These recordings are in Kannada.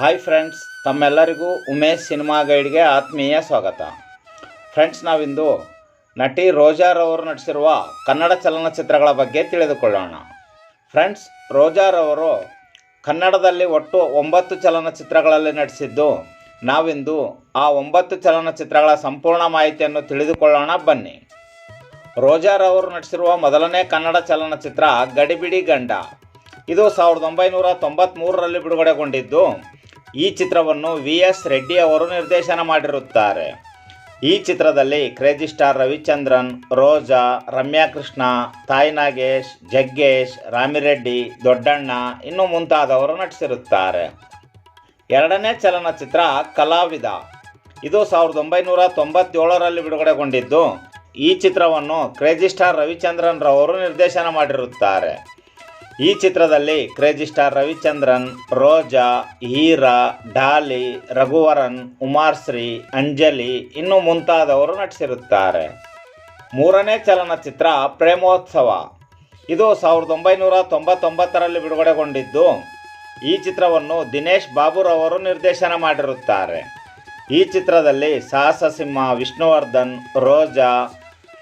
ಹಾಯ್ ಫ್ರೆಂಡ್ಸ್ ತಮ್ಮೆಲ್ಲರಿಗೂ ಉಮೇಶ್ ಸಿನಿಮಾ ಗೈಡ್ಗೆ ಆತ್ಮೀಯ ಸ್ವಾಗತ. ಫ್ರೆಂಡ್ಸ್ ನಾವಿಂದು ನಟಿ ರೋಜಾರವರು ನಟಿಸಿರುವ ಕನ್ನಡ ಚಲನಚಿತ್ರಗಳ ಬಗ್ಗೆ ತಿಳಿದುಕೊಳ್ಳೋಣ. ಫ್ರೆಂಡ್ಸ್ ರೋಜಾರವರು ಕನ್ನಡದಲ್ಲಿ ಒಟ್ಟು ಒಂಬತ್ತು ಚಲನಚಿತ್ರಗಳಲ್ಲಿ ನಟಿಸಿದ್ದು, ನಾವಿಂದು ಆ ಒಂಬತ್ತು ಚಲನಚಿತ್ರಗಳ ಸಂಪೂರ್ಣ ಮಾಹಿತಿಯನ್ನು ತಿಳಿದುಕೊಳ್ಳೋಣ, ಬನ್ನಿ. ರೋಜಾರವರು ನಟಿಸಿರುವ ಮೊದಲನೇ ಕನ್ನಡ ಚಲನಚಿತ್ರ ಗಡಿಬಿಡಿ ಗಂಡ. ಇದು ಸಾವಿರದ ಒಂಬೈನೂರ ತೊಂಬತ್ತ್ಮೂರರಲ್ಲಿ ಬಿಡುಗಡೆಗೊಂಡಿದ್ದು ಈ ಚಿತ್ರವನ್ನು ವಿ ಎಸ್ ರೆಡ್ಡಿ ಅವರು ನಿರ್ದೇಶನ ಮಾಡಿರುತ್ತಾರೆ. ಈ ಚಿತ್ರದಲ್ಲಿ ಕ್ರೇಜಿ ಸ್ಟಾರ್ ರವಿಚಂದ್ರನ್, ರೋಜಾ ರಮ್ಯಾ ಕೃಷ್ಣ ತಾಯಿ ನಾಗೇಶ್, ಜಗ್ಗೇಶ್, ರಾಮಿರೆಡ್ಡಿ, ದೊಡ್ಡಣ್ಣ ಇನ್ನು ಮುಂತಾದವರು ನಟಿಸಿರುತ್ತಾರೆ. ಎರಡನೇ ಚಲನಚಿತ್ರ ಕಲಾವಿದ. ಇದು ಸಾವಿರದ ಒಂಬೈನೂರ ತೊಂಬತ್ತೇಳರಲ್ಲಿ ಬಿಡುಗಡೆಗೊಂಡಿದ್ದು. ಈ ಚಿತ್ರವನ್ನು ಕ್ರೇಜಿ ಸ್ಟಾರ್ ರವಿಚಂದ್ರನ್ ರವರು ನಿರ್ದೇಶನ ಮಾಡಿರುತ್ತಾರೆ. ಈ ಚಿತ್ರದಲ್ಲಿ crazy star Ravichandran, Roja, Heera, Dolly, Raghuvaran, Umashree, Anjali ಇನ್ನು ಮುಂತಾದವರು ನಟಿಸಿರುತ್ತಾರೆ. ಮೂರನೇ ಚಲನಚಿತ್ರ ಪ್ರೇಮೋತ್ಸವ. ಇದು ಸಾವಿರದ ಒಂಬೈನೂರ ತೊಂಬತ್ತೊಂಬತ್ತರಲ್ಲಿ ಬಿಡುಗಡೆಗೊಂಡಿದ್ದು, ಈ ಚಿತ್ರವನ್ನು ದಿನೇಶ್ ಬಾಬುರವರು ನಿರ್ದೇಶನ ಮಾಡಿರುತ್ತಾರೆ. ಈ ಚಿತ್ರದಲ್ಲಿ ಸಾಹಸ ಸಿಂಹ ವಿಷ್ಣುವರ್ಧನ್, ರೋಜಾ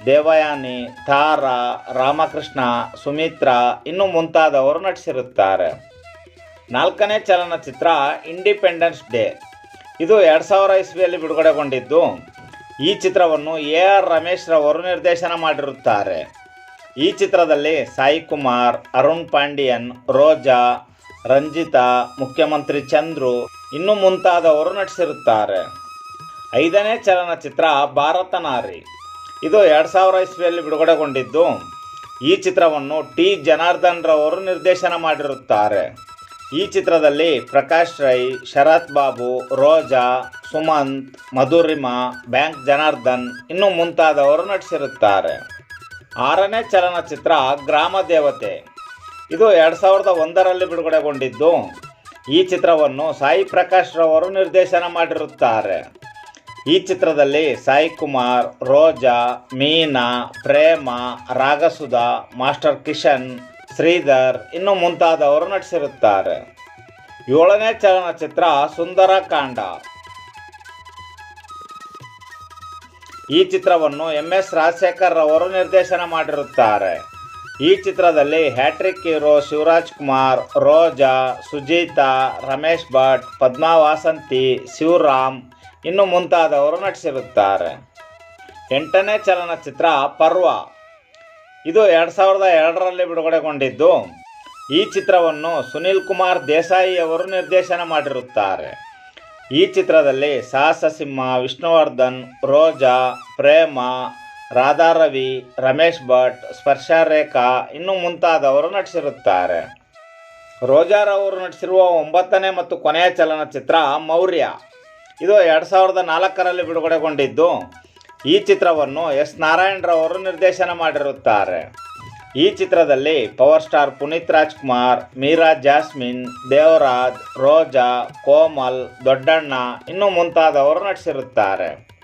ದೇವಯಾನಿ, ತಾರಾ, ರಾಮಕೃಷ್ಣ, ಸುಮಿತ್ರ ಇನ್ನು ಮುಂತಾದವರು ನಟಿಸಿರುತ್ತಾರೆ. ನಾಲ್ಕನೇ ಚಲನಚಿತ್ರ ಇಂಡಿಪೆಂಡೆನ್ಸ್ ಡೇ ಇದು ಎರಡು ಸಾವಿರ ಇಸ್ವಿಯಲ್ಲಿ ಬಿಡುಗಡೆಗೊಂಡಿದ್ದು. ಈ ಚಿತ್ರವನ್ನು ಎ ಆರ್ ರಮೇಶ್ ರವರು ನಿರ್ದೇಶನ ಮಾಡಿರುತ್ತಾರೆ. ಈ ಚಿತ್ರದಲ್ಲಿ ಸಾಯಿ ಕುಮಾರ್, ಅರುಣ್ ಪಾಂಡಿಯನ್, ರೋಜಾ, ರಂಜಿತಾ, ಮುಖ್ಯಮಂತ್ರಿ ಚಂದ್ರು ಇನ್ನು ಮುಂತಾದವರು ನಟಿಸಿರುತ್ತಾರೆ. ಐದನೇ ಚಲನಚಿತ್ರ ಭಾರತ ನಾರಿ. ಇದು ಎರಡು ಸಾವಿರ ಇಸ್ವಿಯಲ್ಲಿ ಬಿಡುಗಡೆಗೊಂಡಿದ್ದು. ಈ ಚಿತ್ರವನ್ನು ಟಿ ಜನಾರ್ದನ್ ರವರು ನಿರ್ದೇಶನ ಮಾಡಿರುತ್ತಾರೆ. ಈ ಚಿತ್ರದಲ್ಲಿ ಪ್ರಕಾಶ್ ರೈ, ಶರತ್ ಬಾಬು, ರೋಜಾ, ಸುಮಂತ್, ಮಧುರಿಮಾ, ಬ್ಯಾಂಕ್ ಜನಾರ್ದನ್ ಇನ್ನು ಮುಂತಾದವರು ನಟಿಸಿರುತ್ತಾರೆ. ಆರನೇ ಚಲನಚಿತ್ರ ಗ್ರಾಮ ದೇವತೆ. ಇದು ಎರಡು ಸಾವಿರದ ಒಂದರಲ್ಲಿ ಬಿಡುಗಡೆಗೊಂಡಿದ್ದು. ಈ ಚಿತ್ರವನ್ನು ಸಾಯಿ ಪ್ರಕಾಶ್ ರವರು ನಿರ್ದೇಶನ ಮಾಡಿರುತ್ತಾರೆ. ಈ ಚಿತ್ರದಲ್ಲಿ ಸಾಯಿ ಕುಮಾರ್, ರೋಜಾ, ಮೀನಾ, ಪ್ರೇಮ ರಾಗಸುಧಾ ಮಾಸ್ಟರ್ ಕಿಶನ್, ಶ್ರೀಧರ್ ಇನ್ನು ಮುಂತಾದವರು ನಟಿಸಿರುತ್ತಾರೆ. ಏಳನೇ ಚಲನಚಿತ್ರ ಸುಂದರ ಕಾಂಡ ಈ ಚಿತ್ರವನ್ನು ಎಂ ಎಸ್ ರಾಜಶೇಖರ್ ರವರು ನಿರ್ದೇಶನ ಮಾಡಿರುತ್ತಾರೆ. ಈ ಚಿತ್ರದಲ್ಲಿ ಹ್ಯಾಟ್ರಿಕ್ ಇರೋ ಶಿವರಾಜ್ ಕುಮಾರ್, ರೋಜಾ, ಸುಜೀತಾ, ರಮೇಶ್ ಭಟ್ ಪದ್ಮಾ ವಾಸಂತಿ ಶಿವರಾಮ್ ಇನ್ನು ಮುಂತಾದವರು ನಟಿಸಿರುತ್ತಾರೆ. ಎಂಟನೇ ಚಲನಚಿತ್ರ ಪರ್ವ. ಇದು ಎರಡು ಸಾವಿರದ ಎರಡರಲ್ಲಿ ಬಿಡುಗಡೆಗೊಂಡಿದ್ದು. ಈ ಚಿತ್ರವನ್ನು ಸುನಿಲ್ ಕುಮಾರ್ ದೇಸಾಯಿ ಅವರು ನಿರ್ದೇಶನ ಮಾಡಿರುತ್ತಾರೆ. ಈ ಚಿತ್ರದಲ್ಲಿ ಸಾಹಸ ಸಿಂಹ ವಿಷ್ಣುವರ್ಧನ್, ರೋಜಾ, ಪ್ರೇಮ ರಾಧಾರವಿ ರಮೇಶ್ ಭಟ್, ಸ್ಪರ್ಶ ರೇಖಾ ಇನ್ನು ಮುಂತಾದವರು ನಟಿಸಿರುತ್ತಾರೆ. ರೋಜಾರವರು ನಟಿಸಿರುವ ಒಂಬತ್ತನೇ ಮತ್ತು ಕೊನೆಯ ಚಲನಚಿತ್ರ ಮೌರ್ಯ. ಇದು ಎರಡು ಸಾವಿರದ ನಾಲ್ಕರಲ್ಲಿ ಬಿಡುಗಡೆಗೊಂಡಿದ್ದು. ಈ ಚಿತ್ರವನ್ನು ಎಸ್. ನಾರಾಯಣರವರು ನಿರ್ದೇಶನ ಮಾಡಿರುತ್ತಾರೆ. ಈ ಚಿತ್ರದಲ್ಲಿ power star Puneeth Rajkumar, Meera jasmine, Devaraj, Roja, Komal, Doddanna ಇನ್ನು ಮುಂತಾದವರು ನಟಿಸಿರುತ್ತಾರೆ.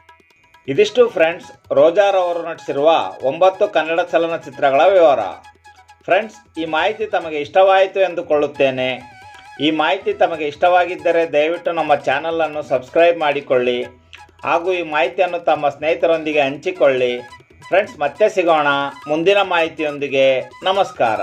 ಇದಿಷ್ಟು ಫ್ರೆಂಡ್ಸ್, ರೋಜಾರವರು ನಟಿಸಿರುವ ಒಂಬತ್ತು ಕನ್ನಡ ಚಲನಚಿತ್ರಗಳ ವಿವರ. ಫ್ರೆಂಡ್ಸ್, ಈ ಮಾಹಿತಿ ತಮಗೆ ಇಷ್ಟವಾಯಿತು ಎಂದುಕೊಳ್ಳುತ್ತೇನೆ. ಈ ಮಾಹಿತಿ ತಮಗೆ ಇಷ್ಟವಾಗಿದ್ದರೆ ದಯವಿಟ್ಟು ನಮ್ಮ ಚಾನಲನ್ನು ಸಬ್ಸ್ಕ್ರೈಬ್ ಮಾಡಿಕೊಳ್ಳಿ. ಹಾಗೂ ಈ ಮಾಹಿತಿಯನ್ನು ತಮ್ಮ ಸ್ನೇಹಿತರೊಂದಿಗೆ ಹಂಚಿಕೊಳ್ಳಿ. ಫ್ರೆಂಡ್ಸ್, ಮತ್ತೆ ಸಿಗೋಣ. ಮುಂದಿನ ಮಾಹಿತಿಯೊಂದಿಗೆ ನಮಸ್ಕಾರ.